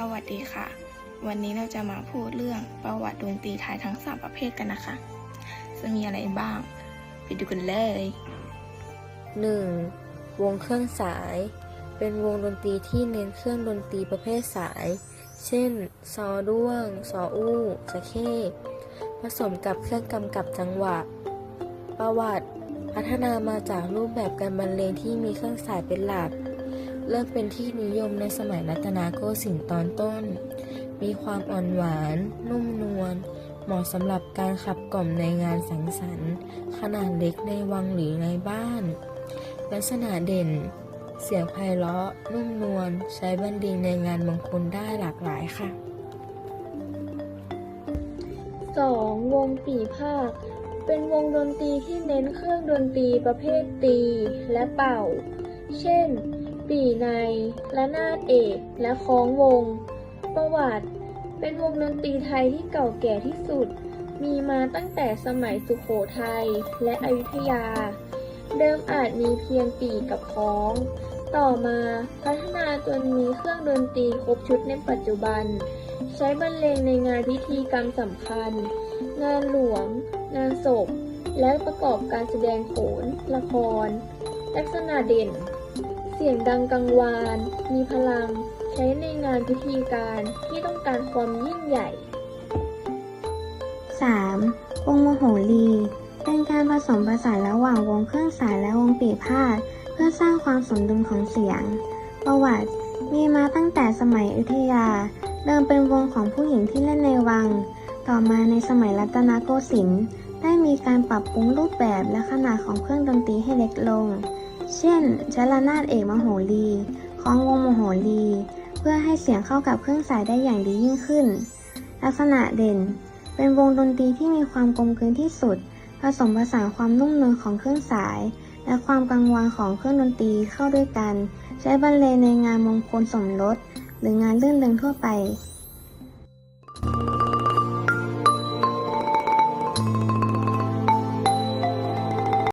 สวัสดีค่ะ วันนี้เราจะมาพูดเรื่องประวัติดนตรีไทยทั้งสามประเภทกันนะคะ จะมีอะไรบ้าง ไปดูกันเลย 1. วงเครื่องสาย เป็นวงดนตรีที่เน้นเครื่องดนตรีประเภทสาย เช่น ซอด้วง ซออู้สะเข้ผสมกับเครื่องกำกับจังหวะ ประวัติ พัฒนามาจากรูปแบบการบรรเลงที่มีเครื่องสายเป็นหลัก เริ่มเป็นที่นิยมในสมัยรัตนโกสินทร์ตอนต้น มีความอ่อนหวาน นุ่มนวล เหมาะสำหรับการขับกล่อมในงานสังสรรค์ ขนาดเล็กในวังหรือในบ้าน ลักษณะเด่น เสียงไพเราะ นุ่มนวล ใช้บรรเลงในงานมงคลได้หลากหลายค่ะ 2. วงปี่ภาค เป็นวงดนตรีที่เน้นเครื่องดนตรีประเภทตีและเป่า เช่น ปี่ในและนาดเอกและคล้องวง ประวัติ เป็นวงดนตรีไทยที่เก่าแก่ที่สุด มีมาตั้งแต่สมัยสุโขทัยและอยุธยา เดิมอาจมีเพียงปี่กับคล้อง ต่อมาพัฒนาจนมีเครื่องดนตรีครบชุดในปัจจุบัน ใช้บรรเลงในงานพิธีกรรมสำคัญ งานหลวง งานศพ และประกอบการแสดงโขน ละคร ลักษณะเด่น เสียงดังกังวาน มีพลัง ใช้ในงานพิธีการที่ต้องการความยิ่งใหญ่ 3. วงโมโหรี เป็นการผสมผสานระหว่างวงเครื่องสายและวงปีพาดเพื่อสร้างความสมดุลของเสียง ประวัติมีมาตั้งแต่สมัยอยุธยา เดิมเป็นวงของผู้หญิงที่เล่นในวัง ต่อมาในสมัยรัตนโกสินทร์ได้มีการปรับปรุงรูปแบบและขนาดของเครื่องดนตรีให้เล็กลง เช่นใช้รนาดเอกมโหรีของวงมโหรี เพื่อให้เสียงเข้ากับเครื่องสายได้อย่างดียิ่งขึ้น ลักษณะเด่น เป็นวงดนตรีที่มีความกลมกลืนที่สุด ผสมผสานความนุ่มนวลของเครื่องสาย และความกังวานของเครื่องดนตรีเข้าด้วยกัน ใช้บรรเลงในงานมงคลสมรส หรืองานเลื่อนเริงทั่วไป